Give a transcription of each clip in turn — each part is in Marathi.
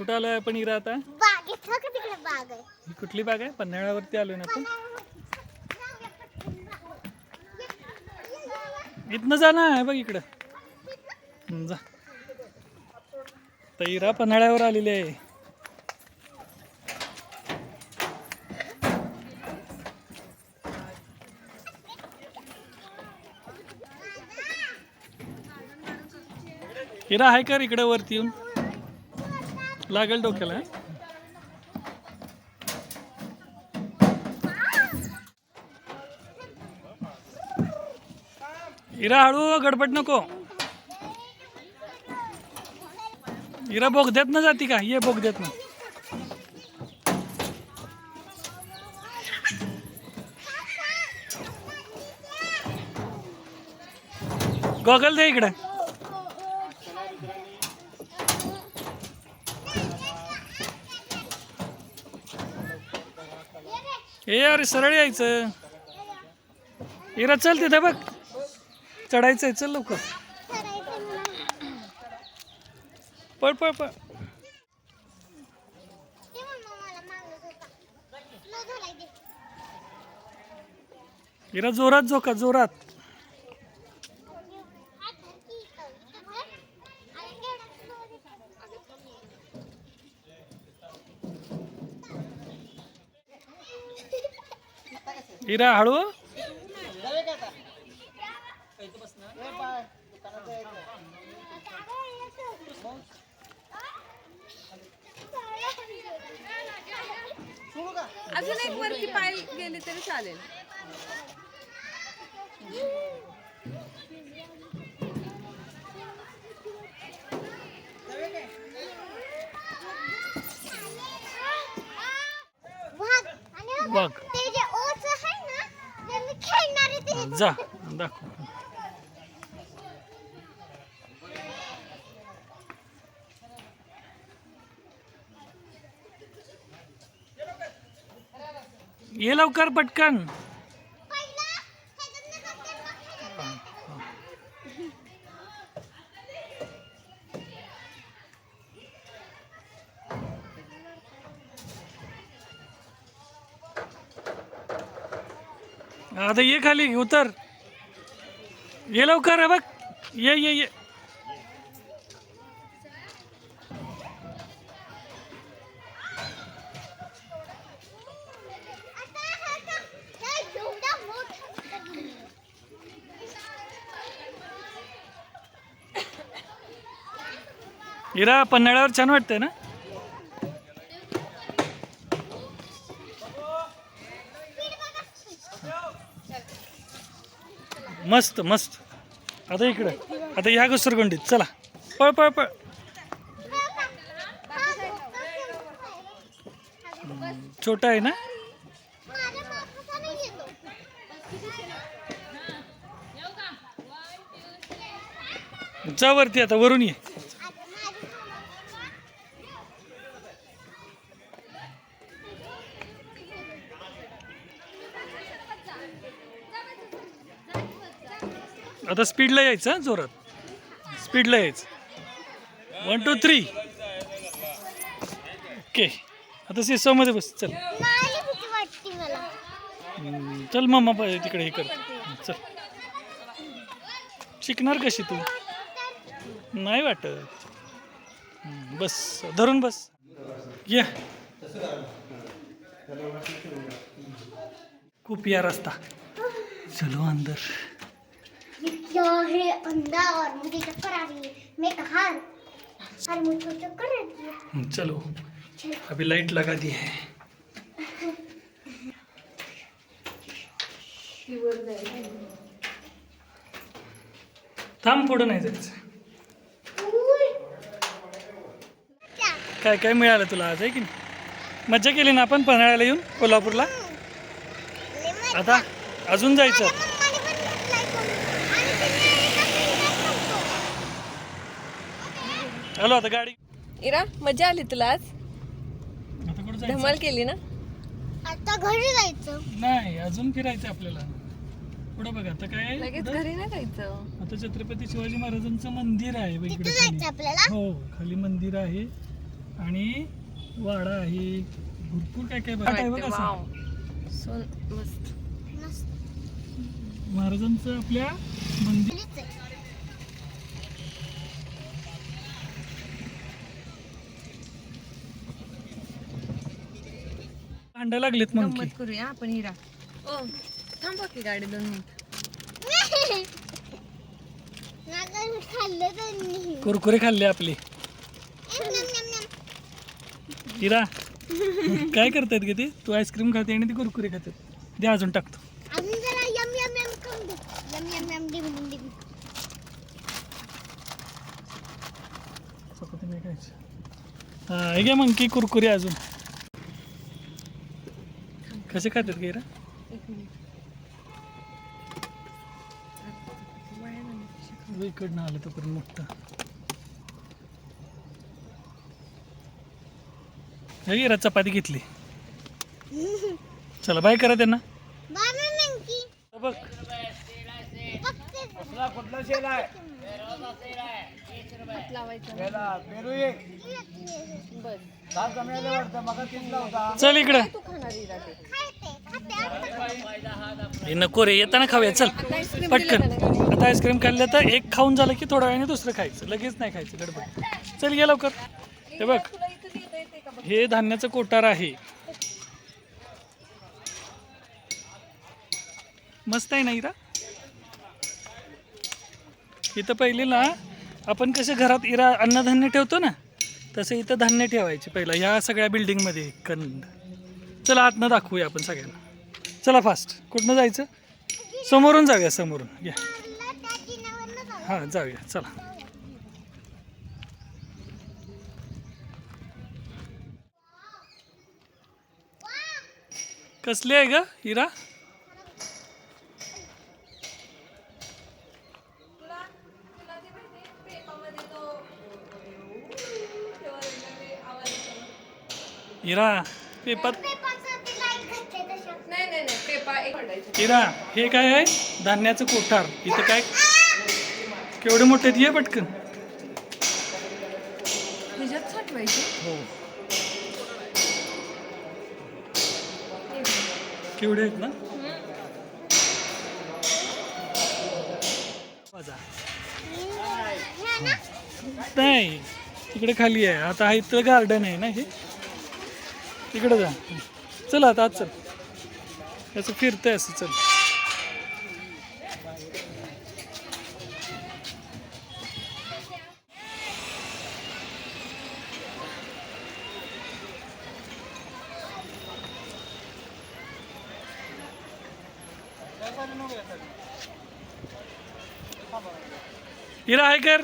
कुठं आलोय आपण इरा आता? बागेत बघ तिकडे बाग आहे. ही कुठली बाग आहे? पन्हाळ्यावरती आलोय ना आपण. इथनं जा ना आहे बघ इकडं. जा. तर इरा पन्हाळ्यावर आलेली आहे. इरा आहे कर इकडं वरती येऊन. लागेल डोक्याला हिरा इरा हळू गडबड नको. इरा बोगद्यात ना जाती का? ये बोगद्यात ना. गॉगल दे इकडे. ए अरे सरळ यायचं. इरा चल तिथे बघ. चढायचंय चल लवकर. पळ पळ पळ. इरा जोरात झोका जोरात. इरा हळू. अजून एक वरती पाय गेले तरी चालेल. बघ ते जे ओच आहे ना ते मी खेळणार आहे ते जा दाखव. ये लवकर पटकन. आता ये खाली उतर. ये लवकर आहे बघ. ये ये ये. हिरा पन्हाळ्यावर छान वाटतंय ना? मस्त मस्त. आता इकडं. आता ह्या घसरगुंडीत. चला. पळ पळ पळ. छोटा आहे ना? जा वरती आता वरून ये. आता स्पीडला यायचं हं, जोरात. स्पीडला यायचं. वन टू थ्री ओके आता सिसोमध्ये बस चल. चल मम्मा तिकडे हे कर. चल. शिकणार कशी तू? नाही वाटत. बस धरून बस. ये. खूप या रस्ता. चलो अंदर. क्या है अंधा और मुझे चक्कर आ रही है मैं कहा मुझको चक्कर आती है हम्म, चलो। अभी लाइट लगा दी है। थांब पुढं नाही जायचं. क्या काय मिळालं तुला आज आहे की नाही? मज्जा केली ना आपण पन्हाळ्याला येऊन कोल्हापूरला? आता अजून जायचं मम्माने पण घेतलाय फोन. आणि तिने एका पिंजऱ्यात ठेवतो. हॅलो आता गाडी. इरा मजा आली तुला आज? आता कुठं जायचं? धमाल केली ना? आता घरी जायचं. नाही अजून फिरायचं आपल्याला. पुढं बघा आता काय आहे? लगेच? घरी नाही जायचं. आता छत्रपती शिवाजी महाराजांचं मंदिर आहे बघ इकडे तिथं खाली. जायचं आपल्याला? हो खाली मंदिर आहे. आणि वाडा आहे. भरपूर काय काय बघा. आहे बघा असं. मस्त. महाराजांचं आपल्या मंदिर आहे. भांडा लागलेत मंकी गंमत करूया आपण हिरा. ओ थांबा की गाडी दोन मिनिट. नागल खाल्लं त्यांनी कुरकुरे खाल्ले आपले. हिरा काय करतायत गे ते? तू आईस्क्रीम खाते आणि ती कुरकुरे खातात दे अजून टाकतो. अजून जरा यम यम यम करून दे. यम यम यम डिम डिम डिम. चपाती नाही खायची. हा हे घ्या मंकी कुरकुरे अजून. कसे खातात गे हिरा एक मिनिट. वाया झाली. इकडनं आलं तोपर्यंत मोठं. हे चपाती घेतली. चला बाय करा त्यांना. बघ. बस. चल इकडं. हे नको रे येताना खाऊया चल. पटकन. आता आईस्क्रीम खाल्लं तर एक खाऊन झालं की थोड्या वेळाने दुसरं खायचं. लगेच नाही खायचं गडबड. चल गे लवकर. हे बघ. बघ हे धान्याचं कोटार आहे. मस्त आहे ना इरा? इथं पहिले ना आपण कसं घरात इरा अन्नधान्य ठेवतो ना तसं इथं धान्य ठेवायचे पहिला ह्या सगळ्या बिल्डिंगमध्ये कंद. चला आतनं दाखवूया आपण सगळ्यांना. चला फास्ट कुठनं जायचं? समोरून जाऊया समोरून. या हां जाऊया. चला. कसली आहे ग हिरा? हिरा पेपर. नाही नाही हिरा हे काय आहे? धान्याचं कोठार. इथं काय? केवढे मोठे? ये पटकन. हो. केवढे आहेत ना? नाही तिकडे खाली आहे. आता हा इथं गार्डन आहे ना हे? तिकडं जा. चल आता आज चल. याचं फिरतंय असं चल. हिरा आहे कर.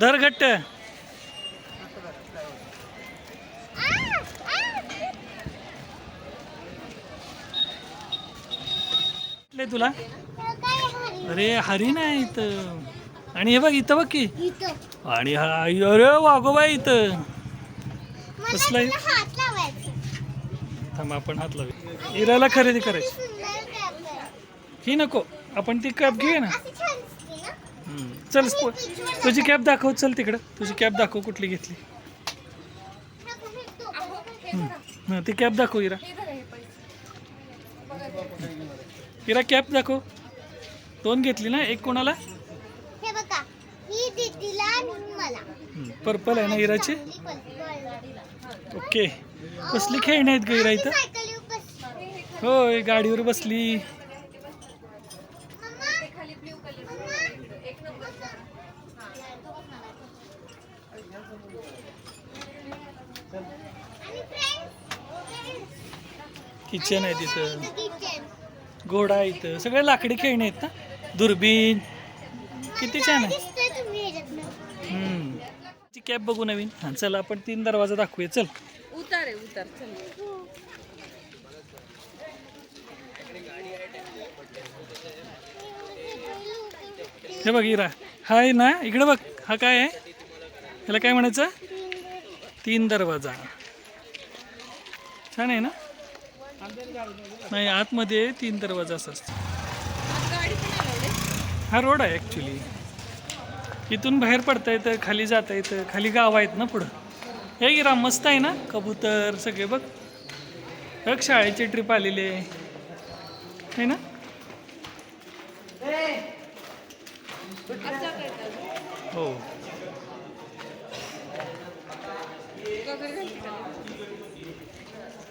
धर घट्ट. कुठले तुला हरी? अरे हरिण आहे इथं आणि हे बघ इथं बघ की इथं. आणि हा अरे वागोबा इथं कसलं आहे? तुला हात लावायचा. थांब आपण हात लावू हिराला खरेदी करायची. ही नको आपण ती कॅप घेऊया ना अशी छान दिसते ना? हम्म. चल स्पो- तुझी कॅप दाखव चल तिकडं तुझी कॅप दाखव कुठली घेतली हे तो. कॅप दाखव हिरा हे धरा हे पैसे बघा ते. हिरा कॅप दाखव. दोन घेतली ना एक कोणाला? हे बघा ही दीदीला आणि मला. पर्पल आहे ना हिराची. ओके. कसली खेळणी आहेत ग हिरा इथं? बस. होय गाडीवर बसली? किचन आहे तिथं. घोडा इथं. सगळे लाकडी खेळणे आहेत ना? दुर्बीण. किती छान आहे. ती कॅब बघू नवीन. हां चला आपण तीन दरवाजा दाखवूया. चल. उतार आहे उतार. चल. हे बघ इरा. हा आहे ना? इकडे बघ. हा काय आहे? ह्याला काय म्हणायचं? तीन दरवाजा. छान आहे ना? नाही आतमध्ये तीन दरवाजा असं असतं. हा रोड आहे ॲक्च्युली इथून बाहेर पडता येतं खाली जाता येतं खाली गाव आहेत ना पुढं. हे गिरा मस्त आहे ना? कबूतर सगळे बघ. बघ शाळेची ट्रिप आलेली आहे. है.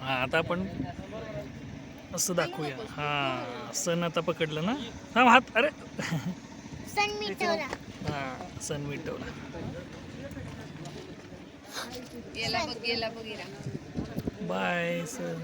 हा आता आपण असं दाखवूया. हा सण आता पकडलं ना? हा हात अरे. सन मिटवला. हा सण मिटवला. बाय सण.